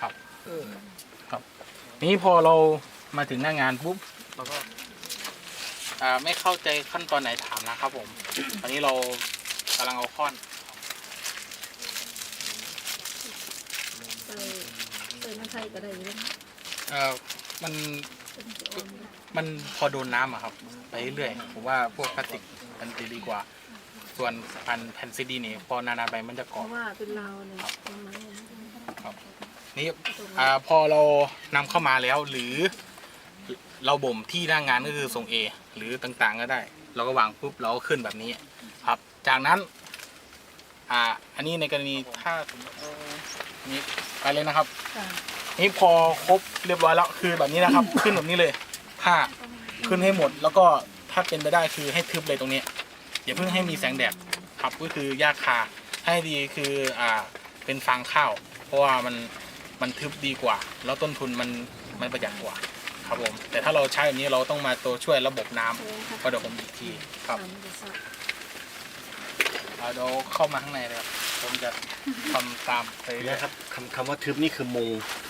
ครับครับนี้พอเรามาถึงหน้างานปุ๊บเราก็อ่าไม่เข้าใจขั้นตอนไหนถามนะครับผมตอนนี้เรากำลังเอาค้อนใส่ใส่น้ำไทยก็ได้อยู่แล้วเอ่อมันมันพอโดนน้ำอะครับ ไปเรื่อยผมว่าพวกพลาสติกมันจะดีกว่า ส่วนอันแผ่นซีดีนี่พอนานๆไปมันจะเพเกาะราะว่าเป็นลาวเนี่ยประมาณนี้ ครับนี่อ่าพอเรานำเข้ามาแล้วหรือเราบ่มที่หน้างงานก็คือทรง A หรือต่างๆก็ได้ เราก็วางปุ๊บเราก็ขึ้นแบบนี้ครับ จากนั้น อ่า อันนี้ในกรณีถ้าสมมติเอ่อนี่ไปเลยนะครับ ค่ะนี่พอครบเรียบร้อยแล้วคือแบบนี้นะครับ ขึ้นแบบนี้เลยผ้าขึ้นให้หมด แล้วก็ถ้าเป็นไปได้คือให้ทึบเลยตรงนี้อย่าเพิ่งให้มีแสงแดดครับก็คือหญ้าคาให้ดีคืออ่าเป็นฟางข้าว เพราะว่ามันมันทึบดีกว่า แล้วต้นทุนมันมันประหยัดกว่าครับผม แต่ถ้าเราใช้แบบนี้เราต้องมาตัวช่วยระบบน้ำก็เดี๋ยวผมอีกทีครับเอาเดี๋ยวเข้ามาข้างในเลยครับผมจะทำตามไปเรื่อยนะครับคำคำว่าทึบนี่คือมง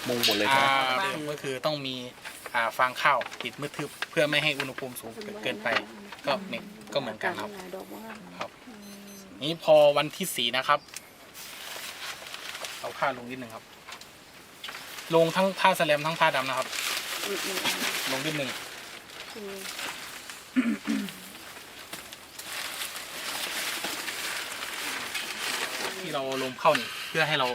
มงหมดเลยใช่อ่าไหมคือก็คือต้องมีอ่าฟางข้าวปิดมืดทึบเพื่อไม่ให้อุณหภูมิสูงเกินไป ก็เนี่ยก็เหมือนกันครับดอกว่าครับ นี้พอวันที่สี่นะครับเอา ผ้าลงนิดหนึ่งครับ ลงทั้งผ้าสแลมทั้งผ้าดำนะครับอืมอืมลงนิดหนึ่งอืมที่เราลมเข้านี่ เพื่อให้เรา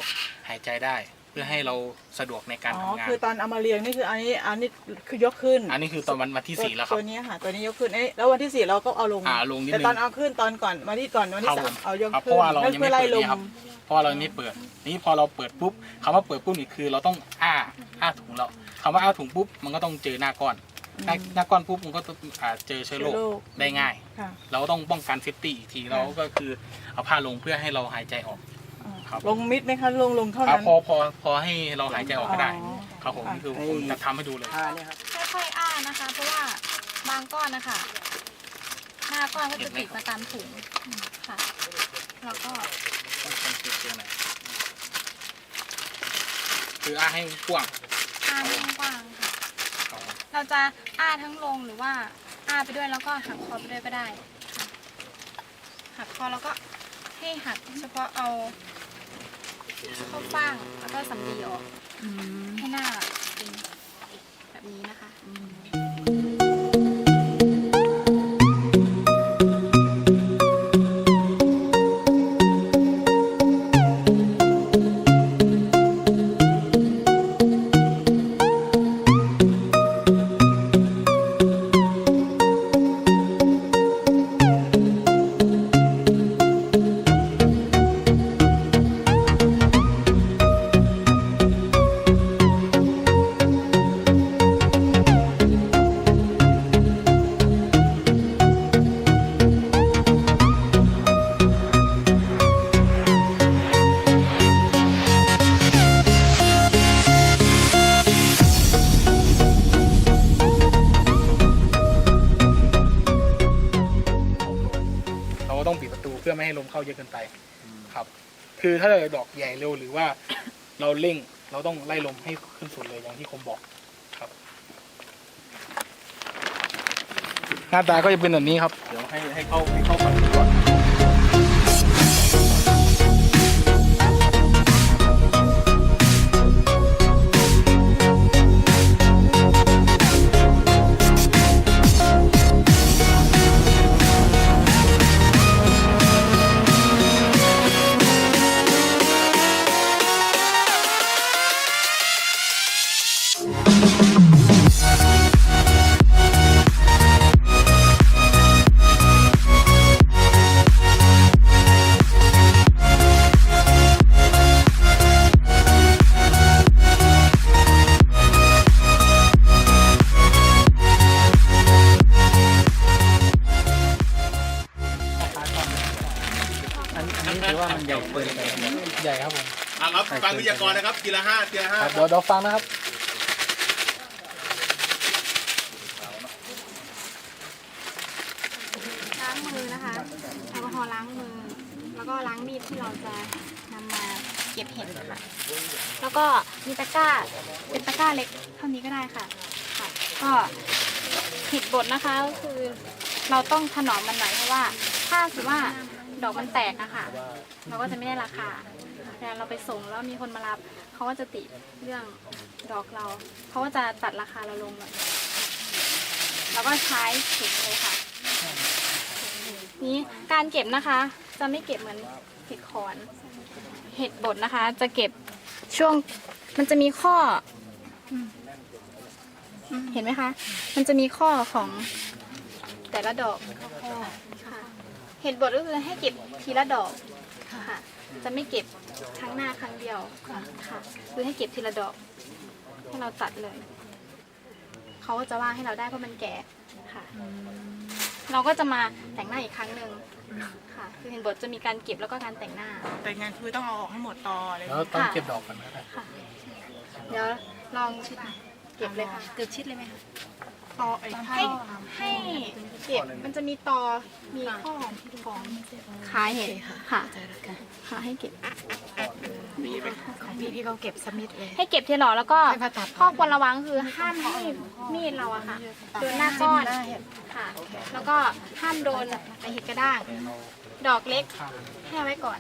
หายใจได้ พื่อให้เราสะดวกในการอ๋อทำงาน คือตอนเอามาเรียงนี่คืออันนี้อันนี้คือยกขึ้นอันนี้คือตอนวันวันที่สี่แล้วครับ ตัวนี้ค่ะตัวนี้ยกขึ้นเอ้ยแล้ววันที่สี่เราก็เอาลงอ่าลงนิดแต่นึงตอนเอาขึ้นตอนก่อนวันที่ก่อนวันที่ครับสาผมมเอายกครับเพขึ้นราะว่าเรานั่นยังเพื่ไม่อไล่เปิดลนี่มครับ เพราะว่าเรายังไม่เปิด นี่พอเราเปิดปุ๊บคำว่าเปิดปุ๊บนี่คือเราต้องอ้าอ้าถุงแล้วคำว่าอ้าถุงปุ๊บมันก็ต้องเจอหน้าก้อน หน้าหน้าก้อนปุ๊บมันก็ต้องอ่าเจอเชื้อโรคได้ง่าย ค่ะ เราก็ต้องป้องกันเซฟตี้อีกทีเราก็คือเอาผ้าลงเพื่อให้เราหายใจออกอ่า ครับลงมิดไหมคะลงลงเท่าอ่านั้น พอพอพอให้เราหายใจออกก็ได้ อ๋อครับผมนี่คือผมจะทำให้ดูเลยผ้าเนี่ยครับค่อยๆอ้านะคะ เพราะว่าบางก้อนนะคะหน้าก้อนก็จะติดมาตามถุงค่ะแล้วก็คืออ้าให้กว้างอ้าให้กว้างค่ะเราจะอ้าทั้งลงหรือว่าอ้าไปด้วยแล้วก็หักคอไปด้วยก็ได้ค่ะหักคอแล้วก็ให้หักเฉพาะเอาเข้าฟ่างแล้วก็สำลีออกอืมให้หน้า ต้องปิดประตูเพื่อไม่ให้ลมเข้าเยอะเกินไปครับ คือถ้าเราดอกใหญ่เร็วหรือว่าเราเร่งเราต้องไล่ลมให้ขึ้นสุดเลยอย่างที่คมบอกครับ หน้าตาก็จะเป็นแบบนี้ครับ เดี๋ยวให้ให้เข้าให้เข้าฝั่งนี้ก่อน ใหญ่ครับผมอะครับฟังวิทยากรนะครับทีละห้าทีละห้าครับเดี๋ยวเดี๋ยวฟังนะครับล้างมือนะคะแอลกอฮอล์ล้างมือ แล้วก็ล้างมีดที่เราจะนำมาเก็บเห็ดค่ะ แล้วก็มีตะกร้าเป็นตะกร้าเล็กเท่านี้ก็ได้ค่ะค่ะ ก็เห็ดบดนะคะก็คือเราต้องถนอมมันหน่อยเพราะว่า ถ้าสมมติว่าดอกมันแตกอะค่ะ เราก็จะไม่ได้ราคา เวลาเราไปส่งแล้วมีคนมารับเขาก็จะติเรื่องดอกเราเขาก็จะตัดราคาเราลงหน่อยเราก็ใช้เข็มเลยค่ะนี้การเก็บนะคะ จะไม่เก็บเหมือนเห็ดขอนเห็ดบดนะคะ จะเก็บช่วงมันจะมีข้อเห็นไหมคะ มันจะมีข้อของแต่ละดอกเห็ดบดก็คือให้เก็บทีละดอก จะไม่เก็บครั้งหน้าครั้งเดียวค่ะคือให้เก็บทีละดอก ให้เราตัดเลย เขาก็จะว่าให้เราได้เพราะมันแก่ค่ะ เราก็จะมาแต่งหน้าอีกครั้งหนึ่งค่ะ คือเห็นบทจะมีการเก็บแล้วก็การแต่งหน้า แต่งานคือต้องเอาออกให้หมดตออะไรอย่างแล้วเงี้ยต้องเก็บดอกกันนะครับค่ะ เดี๋ยวลองเก็บเลยค่ะ เกือบชิดเลยไหมคะ ตอไอ้ข้าให้วให้เก็บมันจะมีตอมีข้อของของขาเห็ดค่ะค่ะให้เก็บของพี่พี่เขาเก็บสมิธเลยให้เก็บทีหลอแล้วก็ให้เขาตัดข้อควรระวังคือห้ามให้มีดเราอะค่ะโดนหน้าก้อนค่ะ แล้วก็ห้ามโดนไอเห็ดกระด้าง ดอกเล็กให้เอาไว้ก่อน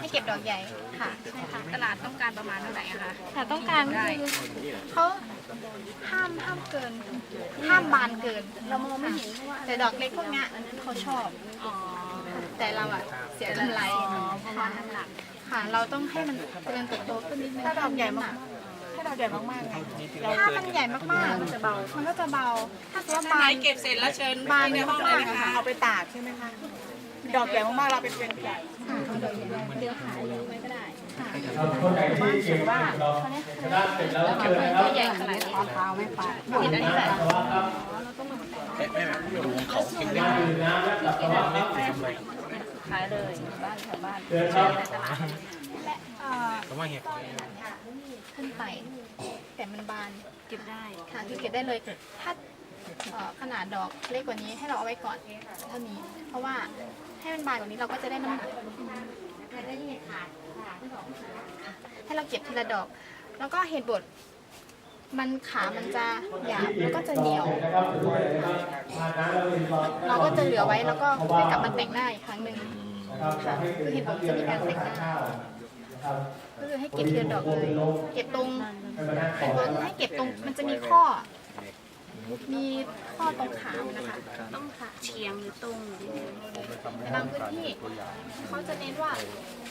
ให้เก็บดอกใหญ่ค่ะใช่ค่ะตลาดต้องการประมาณเท่าไหร่อะคะแต่ต้องการคือเขา ห้ามห้ามเกิน ห้ามบานเกิน เรามองไม่เห็นเพราะว่าแต่ดอกเล็กพวกเนี้ยเขาชอบอ๋อแต่เราอะเสียกำไรเพราะว่าน้ำหนักค่ะ เราต้องให้มันเจริญเติบโตขึ้นนิดนึงถ้าดอกใหญ่มากถ้าดอกใหญ่มากๆไงเราถ้ามันใหญ่มากๆมันจะเบา มันก็จะเบา ถ้าสมมติว่าบานเก็บเสร็จแล้วเชิญบานในห้องเลยนะคะเอาไปตากใช่ไหมคะ ดอกใหญ่มากๆเราเป็นเป็นใหญ่เดือขาเลี้ยงไว้ก็ได้ ค่ะคนไหนที่เก็บว่าเราเขาเนี้ยชนะเสร็จแล้วเชิญนะครับใหญ่ขนาดนี้เท้าไม่ปาดเห็นอันนี้แหละสวัสดีครับดูเขาเก่งได้น้ำดื่มน้ำและหลับสวัสดีครับขายเลยบ้านแถวบ้านเชิญครับและอ่อแต่ว่าเห็ดขึ้นไปแต่มันบานเก็บได้ค่ะคือเก็บได้เลยถ้าขนาดดอกเล็กกว่านี้ให้เราเอาไว้ก่อนเท่านี้ เพราะว่าให้มันบานกว่านี้เราก็จะได้น้ำหนัก ให้เราเก็บทีละดอก แล้วก็เห็ดบดมันขามันจะหยาบแล้วก็จะเหนียว เราก็จะเหลือไว้แล้วก็ให้กลับมาแต่งหน้าอีกครั้งหนึ่งคือเห็ดบดจะมีการแต่งหน้าก็คือให้เก็บทีละดอกเลย เก็บตรงให้มานั่งเห็ดบดให้เก็บตรงมันจะมีข้อ มีข้อตรงขามันนะคะต้องขาเฉียงหรือตรงหรือยังไงในบางพื้นที่เขาจะเน้นว่า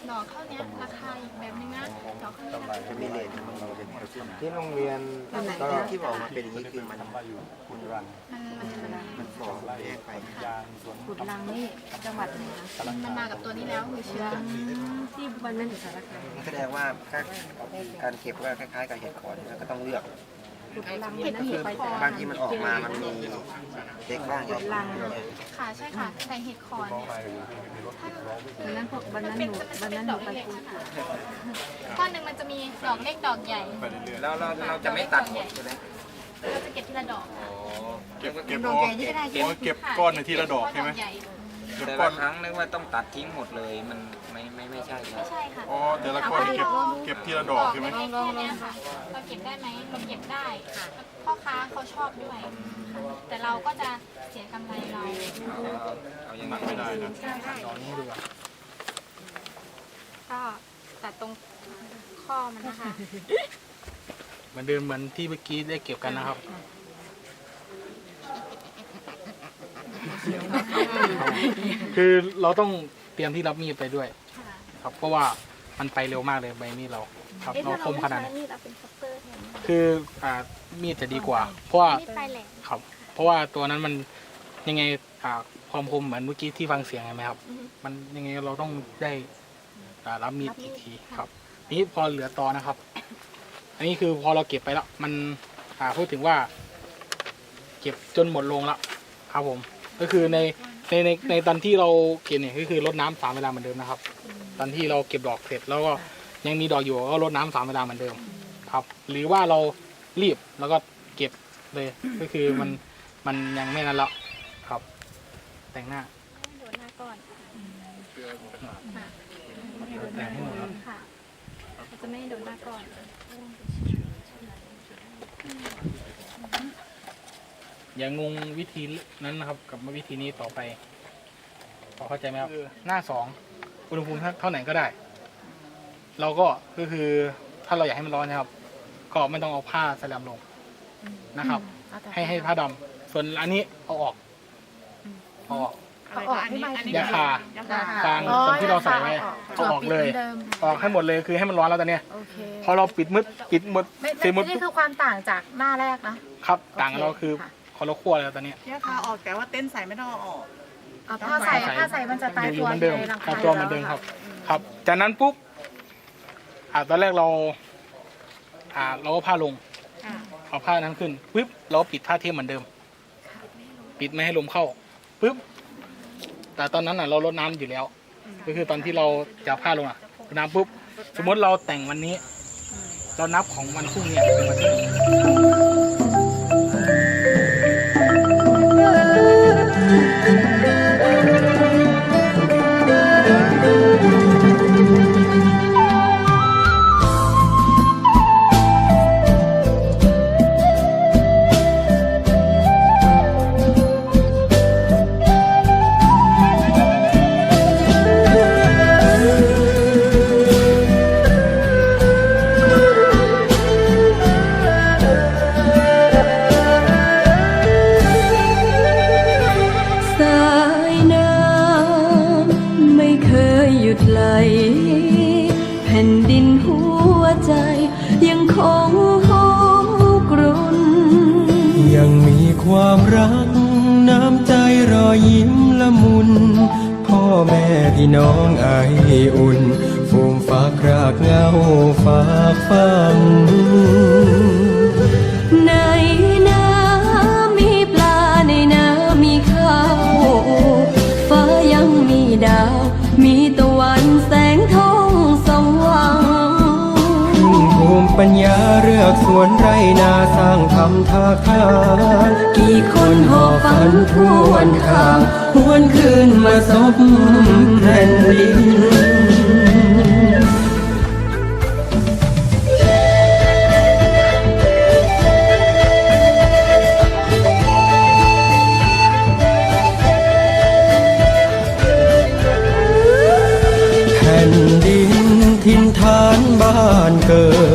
ดอกเท่าเนี้ยราคาอีกแบบนึงนะดอกเท่านี้ราคาจะมีเลนที่โรงเรียนก็ที่บอกมาเป็นอย่างนี้คือมันมันมันมันมันมันฝ่อแยกไปขุดลังนี่จังหวัดไหนคะมันมากับตัวนี้แล้วคือเชื้อที่วันนั้นอยู่สารคามแสดงว่าถ้าการเก็บก็คล้ายๆกับเห็ดขอนแล้วก็ต้องเลือก ขุดลังวันนั้นอยู่ไปแต่บางทีมันออกมา มันมีเล็กบ้างใหญ่ลับ้างงค่ะใช่ค่ะแต่เห็ดคอนเนี่ยถ้าวันนั้นพวกวันนั้นหนูวันนั้นหนูไปภูเก็ตก้อนหนึ่งมันจะมีดอกเล็กดอกใหญ่ แล้วเราเราจะไม่ตัดหมดใช่ไหมเราจะเก็บทีละดอก เก็บเก็บดอกใหญ่นี่ก็ได้เก็บเก็บก้อนในทีละดอกใช่ไหม เก็บเก็บ แต่ก้อละนครั้งนึกว่าต้องตัดทิ้งหมดเลยมันไม่ไม่ไม่ใช่ครัไม่บใช่ค่ะอ๋อแต่ละก้อนเก็บเก็บทีละดอกใช่ไหมดอกเล็กๆแค่เนี้ยค่ะเราเก็บได้ไหมเราเก็บได้พ่อค้าเขาชอบด้วยค่ะแต่เราก็จะเสียกำไรเราเอาเอายังหนักไม่ได้นะก็ตัดตรงข้อมันนะคะ เหมือนเดิมเหมือนที่เมื่อกี้ได้เก็บกันนะครับ คือเราต้องเตรียมที่รับมีดไปด้วย ค่ะครับเพราะว่ามันไปเร็วมากเลยใบมีดเราครับเอ๊ะเราถ้าคเรามไม่ขนาดใช้ไหนมีดเราเป็นคัตเตอร์แทนคืออ่ามีดจะดีกว่า เพราะว่ามีดปลายแหลมครับ เพราะว่าตัวนั้นมันยังไงอ่าความคมเหมือนเมื่อกี้ที่ฟังเสียงเห็นไหมครับ อือฮึมันยังไงเราต้องได้อ่ารับมีดอีกทีครับ นี้พอเหลือตอนะครับ อันนี้คือพอเราเก็บไปแล้วมันอ่าพูดถึงว่า เก็บจนหมดลงแล้วครับผม ก็คือใน ในในในตอนที่เราเก็บเนี่ยก็คือรดน้ำสามเวลาเหมือนเดิมนะครับ ตอนที่เราเก็บดอกเสร็จแล้วก็ยังมีดอกอยู่ก็รดน้ำสามเวลาเหมือนเดิมครับ หรือว่าเรารีบแล้วก็เก็บเลย ก็คือมันมันยังไม่นั้นแล้วครับ แต่งหน้าโดนหน้าก่อนแต่งให้หมดครับค่ะเราจะไม่ให้โดนหน้าก้อน อย่างงงวิธีนั้นนะครับ กับวิธีนี้ต่อไป พอเข้าใจไหมครับคือหน้าสองอุณหภูมิเท่าไหนก็ได้ เราก็ก็คือถ้าเราอยากให้มันร้อนนะครับ ก็ไม่ต้องเอาผ้าสแลมลงนะครับ ให้ให้ผ้าดำส่วนอันนี้เอาออกเอาออกเอาออกที่ไหนยาคายาคาฟางตรงที่เราใส่ไว้เอาออกเลยออกให้หมดเลยคือให้มันร้อนแล้วตอนเนี้ยโอเคพอเราปิดมืดปิดหมดไม่เสร็จหมไม่ดนี่คือความต่างจากหน้าแรกนะครับ ต่างกันเราคือ ค่ะคอเราคั่วแล้วตอนเนี้ยยาคาออกแต่ว่าเต้นใส่ไม่ต้องเอาออกเอาผ้าใส่ผ้าใส่มันจะตายอยู่ตัวเหมือนเดิมในรังตายคาตัวเหมือนเดิมครับ ครับ จากนั้นปุ๊บ อ่าตอนแรกเรา อ่า เราก็ผ้าลงอ่าเอาผ้านั้นขึ้นปุ๊บเราก็ปิดผ้าเทียมเหมือนเดิม ปิดไม่ให้ลมเข้าปุ๊บแต่ตอนนั้นอะเราลดน้ำอยู่แล้ว ก็คือตอนที่เราจะเอาผ้าลงอะลดน้ำปุ๊บสมมติเราแต่งวันนี้ เรานับของวันพรุ่งนี้เป็นวันที่หนึ่ง พี่น้องไออุ่นฟูมฝากรากเหงาฝากฟังในน้ำมีปลาในน้ำมีข้าวฟ้ายังมีดาว มีตะวันแสงทองสว่างภูมิปัญญาเลือกสวนไรนาสร้างทำท่าทางกี่คน หอบฝันทวนทางหวนคืนมาซบแผ่นดินแผ่นดินทินฐานบ้านเกิด